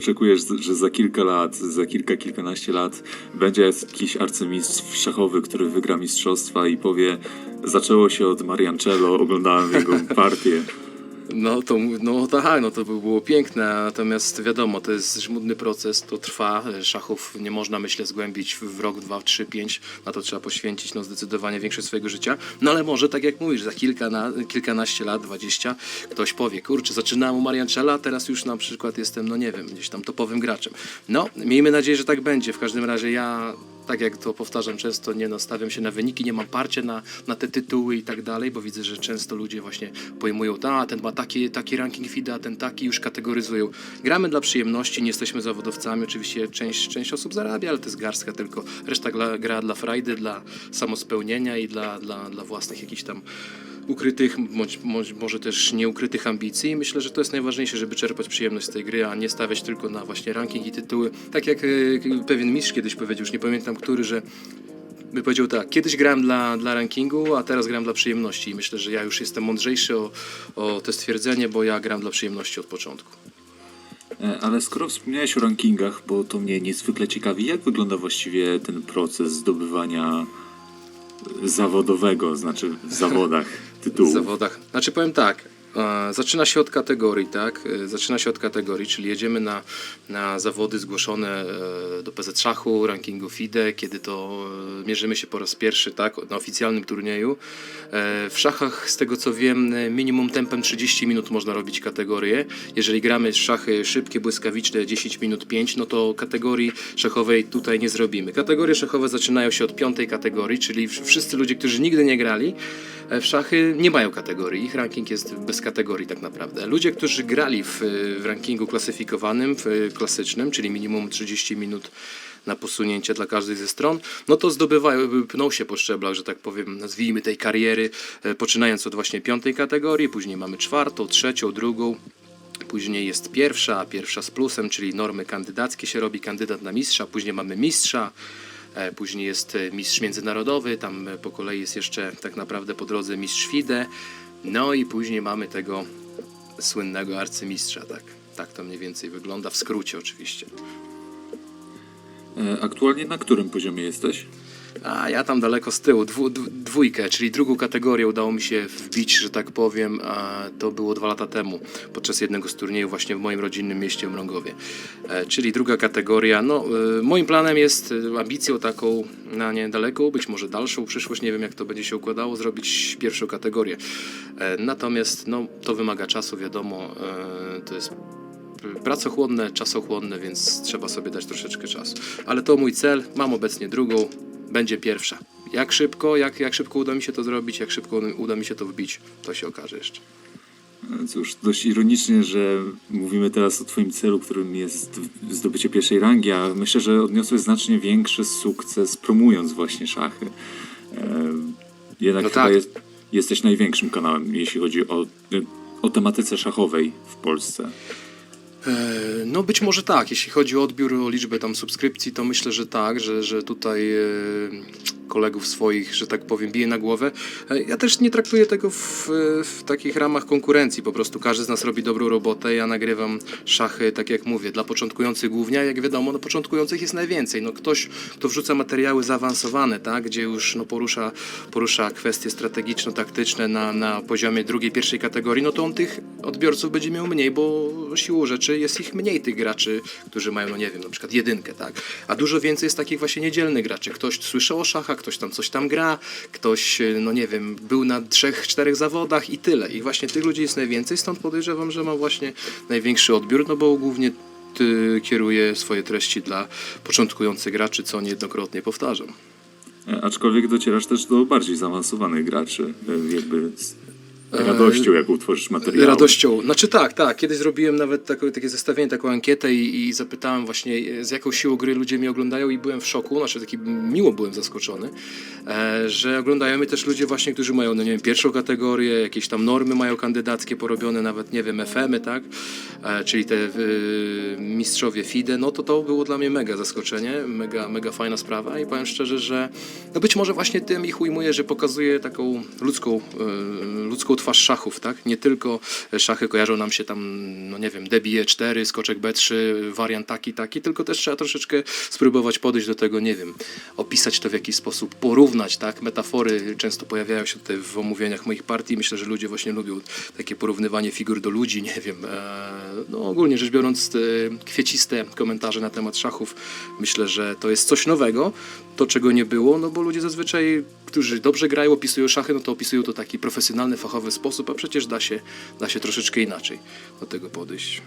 Oczekujesz, że za kilka lat, za kilka, kilkanaście lat będzie jakiś arcymistrz szachowy, który wygra mistrzostwa i powie zaczęło się od Mariancello, oglądałem jego partię. No to no tak, no to by było piękne, natomiast wiadomo, to jest żmudny proces, to trwa. Szachów nie można, myślę, zgłębić w rok, dwa, trzy, pięć. Na to trzeba poświęcić no, zdecydowanie większość swojego życia. No ale może, tak jak mówisz, za kilka na, kilkanaście lat, dwadzieścia, ktoś powie, kurczę, zaczynałem u Marianczela, teraz już na przykład jestem, no nie wiem, gdzieś tam topowym graczem. No, miejmy nadzieję, że tak będzie. W każdym razie ja tak jak to powtarzam często, nie nastawiam się na wyniki, nie mam parcia na, na te tytuły i tak dalej, bo widzę, że często ludzie właśnie pojmują, a ten ma taki, taki ranking FIDA, ten taki, już kategoryzują. Gramy dla przyjemności, nie jesteśmy zawodowcami, oczywiście część, część osób zarabia, ale to jest garstka tylko. Reszta gra, gra dla frajdy, dla samospełnienia i dla, dla, dla własnych jakichś tam ukrytych, bądź, bądź może też nieukrytych ambicji. Myślę, że to jest najważniejsze, żeby czerpać przyjemność z tej gry, a nie stawiać tylko na właśnie ranking i tytuły. Tak jak e, pewien mistrz kiedyś powiedział, już nie pamiętam który, że by powiedział tak, kiedyś grałem dla, dla rankingu, a teraz gram dla przyjemności. I myślę, że ja już jestem mądrzejszy o, o to stwierdzenie, bo ja gram dla przyjemności od początku. E, Ale skoro wspomniałeś o rankingach, bo to mnie niezwykle ciekawi, jak wygląda właściwie ten proces zdobywania zawodowego, znaczy w zawodach w tytułów? zawodach. Znaczy powiem tak, zaczyna się od kategorii, tak? E, Zaczyna się od kategorii, czyli jedziemy na, na zawody zgłoszone e, do PZ Szachu, rankingu FIDE, kiedy to e, mierzymy się po raz pierwszy, tak? Na oficjalnym turnieju. W szachach, z tego co wiem, minimum tempem 30 minut można robić kategorię. Jeżeli gramy szachy szybkie, błyskawiczne, 10 minut 5, no to kategorii szachowej tutaj nie zrobimy. Kategorie szachowe zaczynają się od piątej kategorii, czyli wszyscy ludzie, którzy nigdy nie grali w szachy, nie mają kategorii. Ich ranking jest bez kategorii tak naprawdę. Ludzie, którzy grali w, w rankingu klasyfikowanym, w e, klasycznym, czyli minimum 30 minut na posunięcie dla każdej ze stron, no to zdobywają, pną się po szczeblach, że tak powiem, nazwijmy tej kariery, e, poczynając od właśnie piątej kategorii, później mamy czwartą, trzecią, drugą, Później jest pierwsza, pierwsza z plusem, czyli normy kandydackie się robi, kandydat na mistrza, później mamy mistrza, e, później jest e, mistrz międzynarodowy, tam e, po kolei jest jeszcze tak naprawdę po drodze mistrz FIDE, no i później mamy tego słynnego arcymistrza, tak. Tak to mniej więcej wygląda, w skrócie oczywiście. E, Aktualnie na którym poziomie jesteś? A ja tam daleko z tyłu, dwu, dwójkę, czyli drugą kategorię udało mi się wbić, że tak powiem, to było dwa lata temu, podczas jednego z turniejów właśnie w moim rodzinnym mieście Mrągowie. E, czyli druga kategoria, no e, moim planem jest, e, ambicją taką na niedaleką, być może dalszą przyszłość, nie wiem jak to będzie się układało, zrobić pierwszą kategorię. Natomiast no, to wymaga czasu, wiadomo, to jest pracochłonne, czasochłonne, więc trzeba sobie dać troszeczkę czasu. Ale to mój cel, mam obecnie drugą, będzie pierwsza. Jak szybko, jak, jak szybko uda mi się to zrobić, jak szybko uda mi się to wbić, to się okaże jeszcze. E, Cóż, dość ironicznie, że mówimy teraz o Twoim celu, którym jest zdobycie pierwszej rangi, a myślę, że odniosłeś znacznie większy sukces promując właśnie szachy. Jednak No chyba tak. jest, jesteś największym kanałem, jeśli chodzi o, o tematyce szachowej w Polsce. E, No być może tak, jeśli chodzi o odbiór, o liczbę tam subskrypcji, to myślę, że tak, że, że tutaj e, kolegów swoich, że tak powiem, bije na głowę. E, Ja też nie traktuję tego w, w takich ramach konkurencji, po prostu każdy z nas robi dobrą robotę, ja nagrywam szachy, tak jak mówię, dla początkujących głównie, a jak wiadomo, no początkujących jest najwięcej. No ktoś, kto wrzuca materiały zaawansowane, tak, gdzie już no, porusza, porusza kwestie strategiczno-taktyczne na, na poziomie drugiej, pierwszej kategorii, no to on tych odbiorców będzie miał mniej, bo siłą rzeczy jest ich mniej tych graczy, którzy mają, no nie wiem, na przykład jedynkę, tak? A dużo więcej jest takich właśnie niedzielnych graczy. Ktoś słyszał o szachach, ktoś tam coś tam gra, ktoś, y, no nie wiem, był na trzech, czterech zawodach i tyle. I właśnie tych ludzi jest najwięcej, stąd podejrzewam, że ma właśnie największy odbiór, no bo głównie ty kieruje swoje treści dla początkujących graczy, co niejednokrotnie powtarzam. E, Aczkolwiek docierasz też do bardziej zaawansowanych graczy, e, jakby radością, jak utworzysz materiał. Radością. Znaczy tak, tak. Kiedyś zrobiłem nawet takie, takie zestawienie, taką ankietę i, i zapytałem właśnie e, z jaką siłą gry ludzie mnie oglądają i byłem w szoku, znaczy taki miło byłem zaskoczony, e, że oglądają mnie też ludzie właśnie, którzy mają, no nie wiem, pierwszą kategorię, jakieś tam normy mają kandydackie porobione, nawet nie wiem, FM-y, tak, e, czyli te e, mistrzowie FIDE, no to to było dla mnie mega zaskoczenie, mega, mega fajna sprawa i powiem szczerze, że no być może właśnie tym ich ujmuję, że pokazuje taką ludzką, e, ludzką twarz szachów, tak? Nie tylko szachy kojarzą nam się tam, no nie wiem, Debi E4, skoczek B3, wariant taki, taki, tylko też trzeba troszeczkę spróbować podejść do tego, nie wiem, opisać to w jakiś sposób, porównać, tak? Metafory często pojawiają się tutaj w omówieniach moich partii. Myślę, że ludzie właśnie lubią takie porównywanie figur do ludzi, nie wiem. E, no ogólnie rzecz biorąc, e, kwieciste komentarze na temat szachów. Myślę, że to jest coś nowego, to czego nie było, no bo ludzie zazwyczaj, którzy dobrze grają, opisują szachy, no to opisują to taki profesjonalny, fachowy sposób, a przecież da się, da się troszeczkę inaczej do tego podejść.